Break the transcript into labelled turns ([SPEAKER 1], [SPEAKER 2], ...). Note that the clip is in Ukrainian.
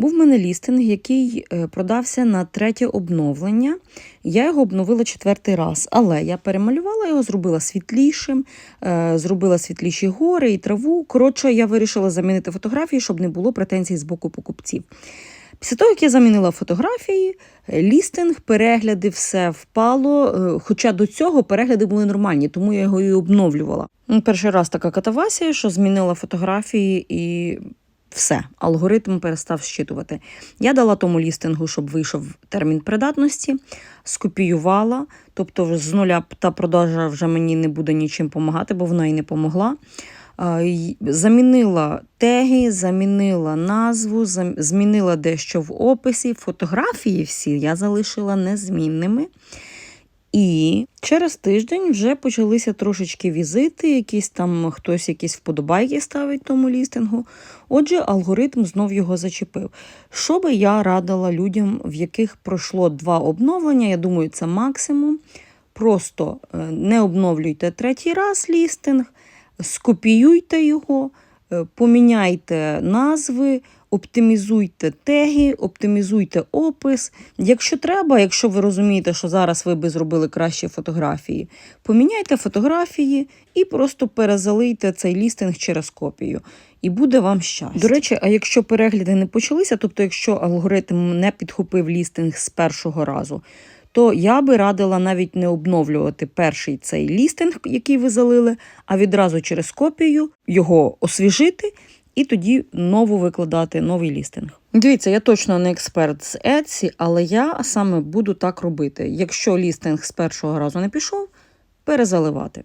[SPEAKER 1] Був в мене лістинг, який е, продався на третє обновлення. Я його обновила четвертий раз, але я перемалювала його, зробила світлішим, е, зробила світліші гори і траву. Коротше, я вирішила замінити фотографії, щоб не було претензій з боку покупців. Після того, як я замінила фотографії, лістинг, перегляди, все впало. е, Хоча до цього перегляди були нормальні, тому я його і обновлювала. Ну, Перший раз така катавасія, що змінила фотографії і все, алгоритм перестав щитувати. Я дала тому лістингу, щоб вийшов термін придатності, скопіювала, тобто з нуля та продажа вже мені не буде нічим допомагати, бо вона і не помогла. Замінила теги, замінила назву, змінила дещо в описі. Фотографії всі я залишила незмінними. І через тиждень вже почалися трошечки візити, якісь там хтось якісь вподобайки ставить тому лістингу. Отже, алгоритм знов його зачепив. Що би я радила людям, в яких пройшло два обновлення, я думаю, це максимум. Просто е, не обновлюйте третій раз лістинг, скопіюйте його, е, поміняйте назви, оптимізуйте теги, оптимізуйте опис. Якщо треба, якщо ви розумієте, що зараз ви би зробили кращі фотографії, поміняйте фотографії і просто перезалийте цей лістинг через копію. І буде вам щастя. До речі, а якщо перегляди не почалися, тобто якщо алгоритм не підхопив лістинг з першого разу, то я би радила навіть не обновлювати перший цей лістинг, який ви залили, а відразу через копію його освіжити і тоді нову викладати новий лістинг. Дивіться, я точно не експерт з Etsy, але я саме буду так робити. Якщо лістинг з першого разу не пішов, перезаливати.